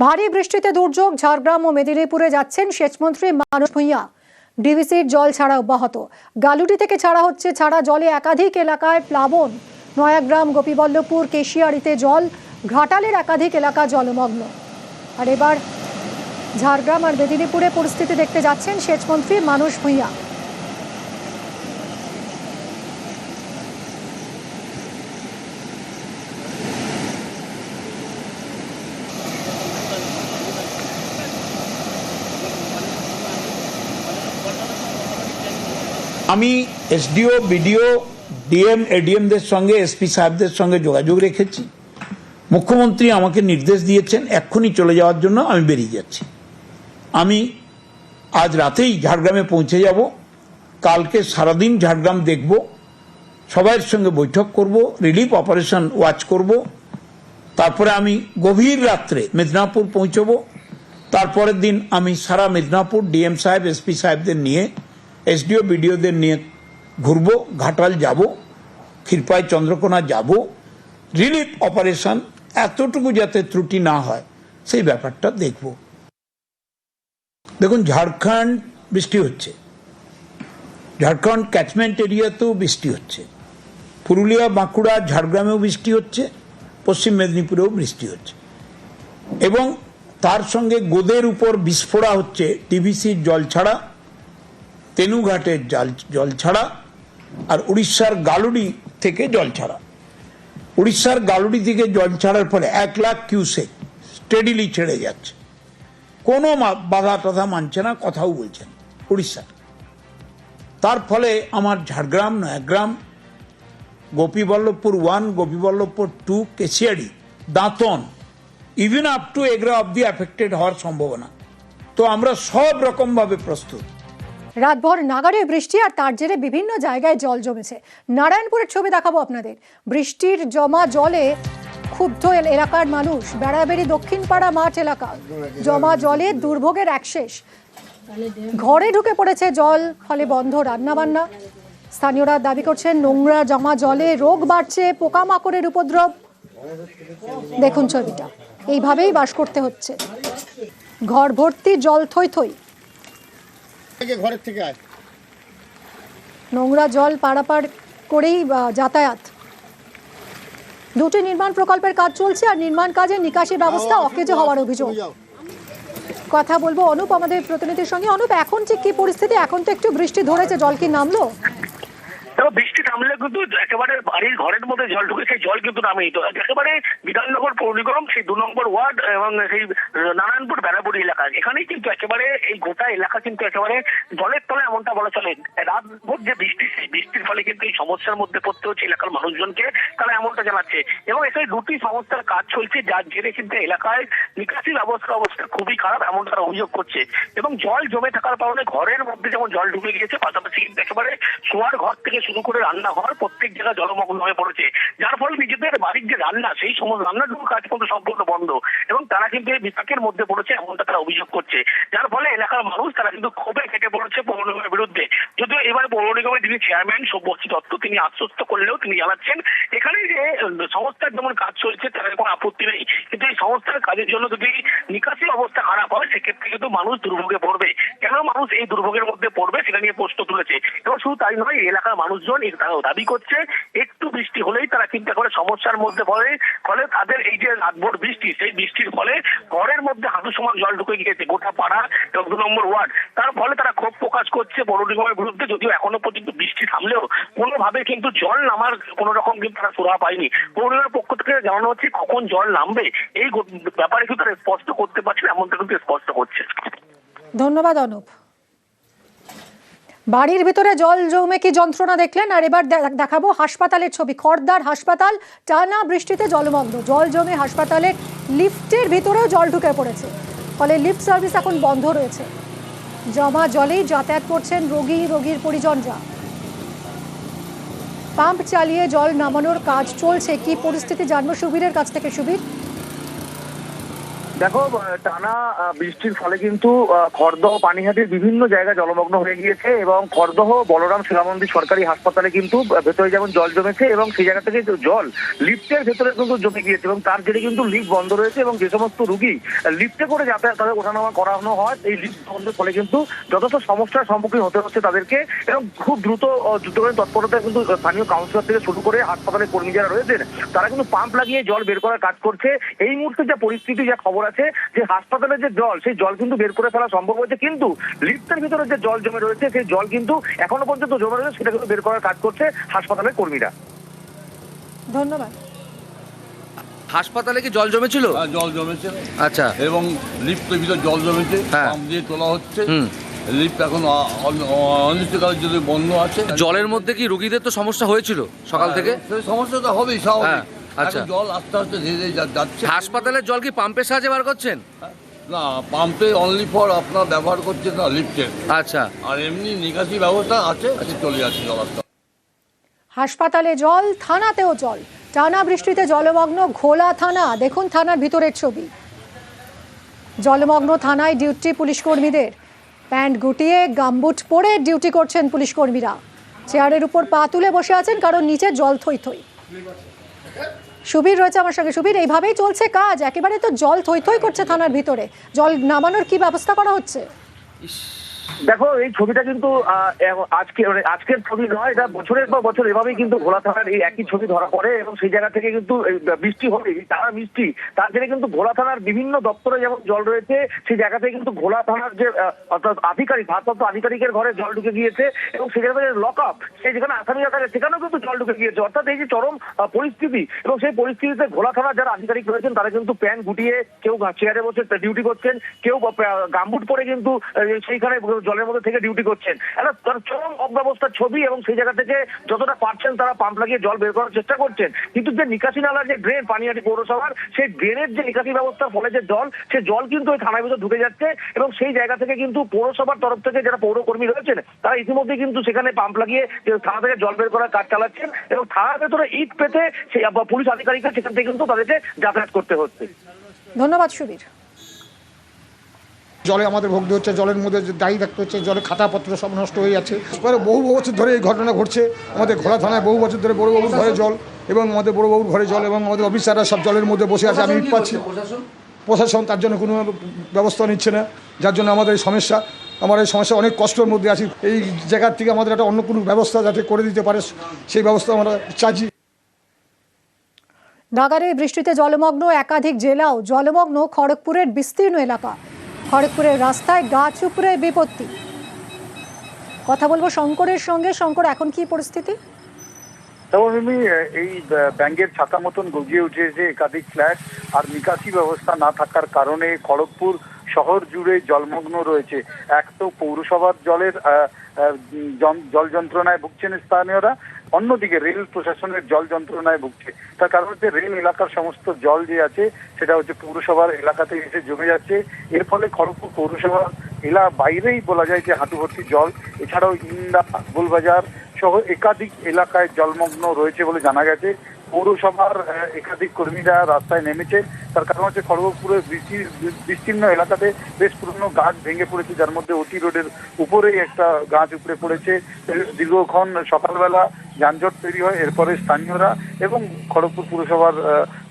ভারী বৃষ্টিতে দুর্যোগ ঝাড়গ্রাম ও মেদিনীপুরে যাচ্ছেন সেচমন্ত্রী মানস ভূঁইয়া। ডিভিসির জল ছাড়া অব্যাহত। গালুটি থেকে ছাড়া হচ্ছে ছাড়া জলে একাধিক এলাকায় প্লাবন। নয়াগ্রাম, গোপীবল্লভপুর কেশিয়াড়িতে জল, ঘাটালের একাধিক এলাকা জলমগ্ন। আর এবার ঝাড়গ্রাম আর মেদিনীপুরে পরিস্থিতি দেখতে যাচ্ছেন সেচমন্ত্রী মানস ভূঁইয়া। আমি এসডিও বিডিও ডিএম এডিএমদের সঙ্গে এসপি সাহেবদের সঙ্গে যোগাযোগ রেখেছি। মুখ্যমন্ত্রী আমাকে নির্দেশ দিয়েছেন, এক্ষুনি চলে যাওয়ার জন্য আমি বেরিয়ে যাচ্ছি। আমি আজ রাতেই ঝাড়গ্রামে পৌঁছে যাব। কালকে সারাদিন ঝাড়গ্রাম দেখব। সবাইয়ের সঙ্গে বৈঠক করব, রিলিফ অপারেশন ওয়াচ করব। তারপরে আমি গভীর রাত্রে মেদিনীপুর পৌঁছবো। তারপরের দিন আমি সারা মেদিনীপুর ডিএম সাহেব এসপি সাহেবদের নিয়ে এসডিও, বিডিওদের নিয়ে ঘুরবো, ঘাটাল যাব ক্ষীরপায় চন্দ্রকোনা যাব, রিলিফ অপারেশন, এতটুকু যাতে ত্রুটি না হয়, সেই ব্যাপারটা দেখব। দেখুন, ঝাড়খণ্ড বৃষ্টি হচ্ছে। ঝাড়খণ্ড ক্যাচমেন্ট এরিয়াতেও বৃষ্টি হচ্ছে। পুরুলিয়া, বাঁকুড়া, ঝাড়গ্রামেও বৃষ্টি হচ্ছে। পশ্চিম মেদিনীপুরেও বৃষ্টি হচ্ছে। এবং তার সঙ্গে গোদের উপর বিস্ফোরা হচ্ছে, টিভিসির জল ছাড়া। তেনুঘাটের জল জল ছাড়া আর উড়িষ্যার গালুড়ি থেকে জল ছাড়া। উড়িষ্যার গালুড়ি থেকে জল ছাড়ার ফলে এক লাখ কিউসেক স্টেডিলি ছেড়ে যাচ্ছে। কোনো বাধা টাধা মানছে না, কথাও বলছেন না উড়িষ্যা তার ফলে আমার Jhargram, Nayagram, Gopiballavpur one, Gopiballavpur two Keshiari Dantan even up to Egra of অব্দি অ্যাফেক্টেড হওয়ার সম্ভাবনা। তো আমরা সব রকমভাবে প্রস্তুত। রাতভর নাগারে বৃষ্টি আর তার জেরে বিভিন্ন জায়গায় জল জমেছে। নারায়ণপুরের ছবি দেখাবো আপনাদের। বৃষ্টির জমা জলে ক্ষুব্ধ এলাকার মানুষ। বেড়াবেড়ি দক্ষিণপাড়া মাঠ এলাকা। জমা জলে দুর্ভোগের একশেষ ঘরে ঢুকে পড়েছে জল, ফলে বন্ধ রান্নাবান্না। স্থানীয়রা দাবি করছেন, নোংরা জমা জলে রোগ বাড়ছে, পোকামাকড়ের উপদ্রব। দেখুন ছবিটা। এইভাবেই বাস করতে হচ্ছে। ঘর ভর্তি জল থই থই। ঘরের থেকে আয়। নোংরা জল পারাপার করেই যাতায়াত। দুটি নির্মাণ প্রকল্পের কাজ চলছে আর নির্মাণ কাজে নিকাশি ব্যবস্থা অকেজে হওয়ার অভিযোগ। কথা বলব অনুপ আমাদের প্রতিনিধির সঙ্গে। অনুপ এখন ঠিক কি পরিস্থিতি? এখন তো একটু বৃষ্টি ধরেছে জল কি নামলো? দেখো, বৃষ্টি থামলে কিন্তু একেবারে বাড়ির ঘরের মধ্যে জল ঢুকে সেই জল কিন্তু নামেই। তো একেবারে বিধাননগর পৌর নিগম সেই দু নম্বর ওয়ার্ড এবং সেই নারায়ণপুর বেড়াপুরি এলাকা। এখানেই কিন্তু একেবারে এই গোটা এলাকা কিন্তু একেবারে জলের তলে এমনটা বলা চলে। রাত ভোর যে বৃষ্টি, সেই বৃষ্টির ফলে কিন্তু এই সমস্যার মধ্যে পড়তে হচ্ছে এলাকার মানুষজনকে। তারা এমনটা জানাচ্ছে। এবং এখানে দুটি সংস্থার কাজ চলছে, যার জেরে কিন্তু এলাকায় নিকাশি ব্যবস্থা অবস্থা খুবই খারাপ, এমন তারা অভিযোগ করছে। এবং জল জমে থাকার কারণে ঘরের মধ্যে যেমন জল ঢুকে গিয়েছে, পাশাপাশি কিন্তু একেবারে শোয়ার ঘর থেকে শুরু করে রান্নাঘর প্রত্যেক জায়গায় জলমগ্ন হয়ে পড়েছে। যার ফলে নিজেদের বাড়ির যে রান্না, সেই সমস্ত রান্নাটুকু কাজ কিন্তু সম্পূর্ণ বন্ধ। এবং তারা কিন্তু এই বিপাকের মধ্যে পড়েছে এমনটা তারা অভিযোগ করছে। যার ফলে এলাকার মানুষ তারা কিন্তু ক্ষোভে কেটে পড়েছে পৌর নিগমের বিরুদ্ধে। যদিও এবারে পৌর নিগমের যিনি চেয়ারম্যান সব্যশ্রী দত্ত, তিনি আশ্বস্ত করলেও তিনি জানাচ্ছেন, এখানে যে সংস্থার যেমন কাজ চলছে, তার কোনো আপত্তি নেই। কিন্তু এই সংস্থার কাজের জন্য যদি নিকাশি অবস্থা খারাপ হয়, সেক্ষেত্রে কিন্তু মানুষ দুর্ভোগে পড়বে। কেন মানুষ এই দুর্ভোগের মধ্যে পড়বে, সেটা নিয়ে প্রশ্ন তুলেছে। এবং শুধু তাই নয় এলাকার মানুষজন তারা দাবি করছে, একটু বৃষ্টি হলেই তারা চিন্তা করে সমস্যার মধ্যে পড়ে, ফলে তাদের এই যে রাতভর বৃষ্টি, সেই বৃষ্টির ফলে ঘরের মধ্যে হাঁটু সমান জল ঢুকে গিয়েছে, গোটা পাড়া এবং দু নম্বর ওয়ার্ড। তার ফলে তারা ক্ষোভ প্রকাশ করছে পৌর নিগমের বিরুদ্ধে, যদিও এখনও পর্যন্ত বৃষ্টি থামলেও কোনোভাবে কিন্তু জল নামার কোনো রকম কিন্তু তারা সুরাহা পায়নি। পৌরনিগমের পক্ষ থেকে জানানো হচ্ছে কখন জল নামবে, এই ব্যাপারে কিন্তু তারা স্পষ্ট করতে পারছে এমনটা কিন্তু স্পষ্ট করছে। ধন্যবাদ, অনুপ। বাড়ির ভিতরে জল জমে কি যন্ত্রণা দেখলেন? আর এবার দেখাবো হাসপাতালের ছবি। খড়দার হাসপাতাল, টানা বৃষ্টিতে জলবন্ধ জল জমে হাসপাতালের লিফটের ভিতরেও জল ঢুকে পড়েছে। ফলে লিফট সার্ভিস এখন বন্ধ রয়েছে। জমা জলেই যাতায়াত করছেন রোগী, রোগীর পরিজনরা। পাম্প চালিয়ে জল নামানোর কাজ চলছে। কি পরিস্থিতি? জানব সুবীরের কাছ থেকে। সুবীর দেখো টানা বৃষ্টির ফলে কিন্তু খড়দহ পানিহাটির বিভিন্ন জায়গায় জলমগ্ন হয়ে গিয়েছে এবং খড়দহ বলরাম শিলামন্দির সরকারি হাসপাতালে কিন্তু ভেতরে যেমন জল জমেছে এবং সেই জায়গা থেকে জল লিফটের ভেতরে কিন্তু জমে গিয়েছে এবং তার জেরে কিন্তু লিফট বন্ধ রয়েছে এবং যে সমস্ত রুগী লিফটে করে যাতায়াত তাদের ওঠানামা করানো হয় এই লিফট বন্ধের ফলে কিন্তু যথেষ্ট সমস্যার সম্মুখীন হতে হচ্ছে তাদেরকে এবং খুব দ্রুত আহ, দ্রুতগামী তৎপরতায় কিন্তু স্থানীয় কাউন্সিলর থেকে শুরু করে হাসপাতালের কর্মী যারা রয়েছেন তারা কিন্তু পাম্প লাগিয়ে জল বের করার কাজ করছে। এই মুহূর্তে যা পরিস্থিতি যা খবর আছে যে হাসপাতালের যে জল সেই জল কিন্তু বের করে ফেলা সম্ভব হয়েছে। কিন্তু লিফটের ভিতরে যে জল জমে রয়েছে সেই জল কিন্তু এখনও পর্যন্ত জমে রয়েছে সেটা কিন্তু বের করার কাজ করছে হাসপাতালের কর্মীরা। ধন্যবাদ। হাসপাতালে কি জল জমেছিল? আর জল জমেছে। আচ্ছা। এবং লিফটের ভিতর জল জমেছে হ্যাঁ। পাম্প দিয়ে তোলা হচ্ছে। হুম। লিফট এখন অ- অ- অ- জন্য বন্ধ আছে। জলের মধ্যে কি রুগীদের তো সমস্যা হয়েছিল সকাল থেকে? সমস্যা তো হবেই স্বাভাবিক। হ্যাঁ, আচ্ছা। জল আস্তে আস্তে ধীরে ধীরে যাচ্ছে। হাসপাতালের জল কি পাম্পের সাহায্যে বার করছেন? না পাম্পে অনলি ফর আপনার ব্যবহার করছে না লিফটের আচ্ছা। আর এমনি নিকাশি ব্যবস্থা আছে চলে যাচ্ছে জল আস্তে। হাসপাতালে জল থানাতেও জল। টানা বৃষ্টিতে জলমগ্ন ঘোলা থানা। দেখুন থানার ভিতরের ছবি। জলমগ্ন থানায় ডিউটি পুলিশ কর্মীদের। প্যান্ট গুটিয়ে গামবুট পরে ডিউটি করছেন পুলিশ কর্মীরা। চেয়ারের উপর পা তুলে বসে আছেন কারণ নিচে জল থই থই। সুবীর রয়েছে আমার সঙ্গে। সুবীর, এইভাবেই চলছে কাজ। একেবারে তো জল থই থই করছে থানার ভিতরে। জল নামানোর কি ব্যবস্থা করা হচ্ছে? দেখো, এই ছবিটা কিন্তু আজকে মানে আজকের ছবি নয়, এটা বছরের পর বছর এভাবেই কিন্তু ঘোলা থানার এই একই ছবি ধরা পড়ে এবং সেই জায়গা থেকে কিন্তু বৃষ্টি হবে টানা বৃষ্টি তার জন্য কিন্তু ঘোলা থানার বিভিন্ন দপ্তরে যেমন জল রয়েছে, সেই জায়গা থেকে কিন্তু ঘোলা থানার যে অর্থাৎ আধিকারিক, ভারপ্রাপ্ত আধিকারিকের ঘরে জল ঢুকে গিয়েছে এবং সেই জায়গায় লক আপ সেই যেখানে আসামিরা থাকে সেখানেও কিন্তু জল ঢুকে গিয়েছে। অর্থাৎ এই যে চরম পরিস্থিতি এবং সেই পরিস্থিতিতে ঘোলা থানার যারা আধিকারিক রয়েছেন, তারা কিন্তু প্যান গুটিয়ে কেউ চেয়ারে বসে ডিউটি করছেন, কেউ গামবুট পরে কিন্তু সেইখানে জলের মধ্যে থেকে ডিউটি করছেন। একটা চরম অব্যবস্থার ছবি এবং সেই জায়গা থেকে যতটা পারছেন তারা পাম্প লাগিয়ে জল বের করার চেষ্টা করছেন। কিন্তু যে নিকাশি নালার যে ড্রেন পানিহাটি পৌরসভার, সেই ড্রেনের যে নিকাশি ব্যবস্থার ফলে যে জল, সে জল কিন্তু ওই থানার ভিতর ঢুকে যাচ্ছে এবং সেই জায়গা থেকে কিন্তু পৌরসভার তরফ থেকে যারা পৌরকর্মী রয়েছেন, তারা ইতিমধ্যে কিন্তু সেখানে পাম্প লাগিয়ে থানা থেকে জল বের করার কাজ চালাচ্ছেন এবং থানার ভেতরে ইট পেতে সেই পুলিশ আধিকারিকরা সেখান থেকে কিন্তু তাদেরকে যাতায়াত করতে হচ্ছে। ধন্যবাদ সুবীর। জলে আমাদের ভোগ হচ্ছে জলের মধ্যে দায়ী থাকতে হচ্ছে জলে খাতাপত্র সব নষ্ট হয়ে যাচ্ছে। পরে বহু বছর ধরে এই ঘটনা ঘটছে। আমাদের ঘোড়া থানায় বহু বছর ধরে বড়োবাবুর ঘরে জল এবং আমাদের বড়োবাবুর ঘরে জল এবং আমাদের অফিসাররা সব জলের মধ্যে বসে আছে আমি ইট পাচ্ছি। প্রশাসন? তার জন্য কোনো ব্যবস্থা নিচ্ছে না যার জন্য আমাদের এই সমস্যা আমার এই সমস্যা অনেক কষ্টের মধ্যে আছি। এই জায়গার থেকে আমাদের একটা অন্য কোনো ব্যবস্থা যাতে করে দিতে পারে সেই ব্যবস্থা আমরা চাইছি। নাগারে বৃষ্টিতে জলমগ্ন একাধিক জেলাও জলমগ্ন খড়গপুরের বিস্তীর্ণ এলাকা। খড়গপুরের রাস্তায় গাছ উপরে বিপত্তি। কথা বলব শঙ্করের সঙ্গে। শঙ্কর, এখন কি পরিস্থিতি? এই ব্যাঙ্গের ছাতা মতন গজিয়ে উঠেছে একাধিক ফ্ল্যাট। আর নিকাশি ব্যবস্থা না থাকার কারণে খড়গপুর শহর জুড়ে জলমগ্ন রয়েছে। এক তো পৌরসভার জলের জল যন্ত্রণায় ভুগছেন স্থানীয়রা, অন্যদিকে রেল প্রশাসনের জল যন্ত্রণায় ভুগছে। তার কারণ হচ্ছে রেল এলাকার সমস্ত জল যে আছে, সেটা হচ্ছে পৌরসভার এলাকাতে এসে জমে যাচ্ছে। এর ফলে খড়গপুর পৌরসভা এলা বাইরেই বলা যায় যে হাঁটু ভর্তি জল, এছাড়াও ইন্দা, গোলবাজার সহ একাধিক এলাকায় জলমগ্ন রয়েছে বলে জানা গেছে। পৌরসভার একাধিক কর্মীরা রাস্তায় নেমেছে। তার কারণ হচ্ছে খড়গপুরের বিস্তীর্ণ এলাকাতে বেশ পুরনো গাছ ভেঙে পড়েছে, যার মধ্যে ওটি রোডের উপরেই একটা গাছ উপরে পড়েছে। দীর্ঘক্ষণ সকালবেলা যানজট তৈরি হয়, এরপরে স্থানীয়রা এবং খড়গপুর পুরসভার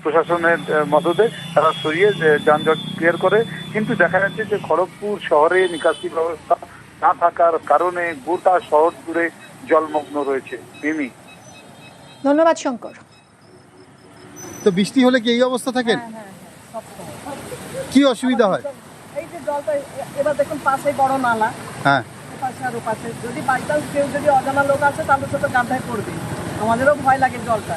প্রশাসনের মদদে তারা সরিয়ে যানজট ক্লিয়ার করে। কিন্তু দেখা যাচ্ছে যে খড়গপুর শহরে নিকাশি ব্যবস্থা না থাকার কারণে গোটা শহর জুড়ে জলমগ্ন রয়েছে। মিমি। ধন্যবাদ, শঙ্কর। তো বৃষ্টি হলে কি এই অবস্থা থাকে? কি অসুবিধা হয়? এই যে জলটা এবার দেখুন পাশে বড় নালা। হ্যাঁ। পাশে আর পাশে যদি বাই চান্স কেউ যদি অজানা লোক আছে তাহলে সে তো পড়বে। আমাদেরও ভয় লাগে জলটা।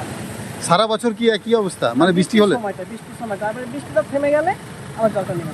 সারা বছর কি একই অবস্থা? মানে বৃষ্টি হলে? সময়টা বৃষ্টির সময় আবার বৃষ্টিটা থেমে গেলে আমার জলটা নেমে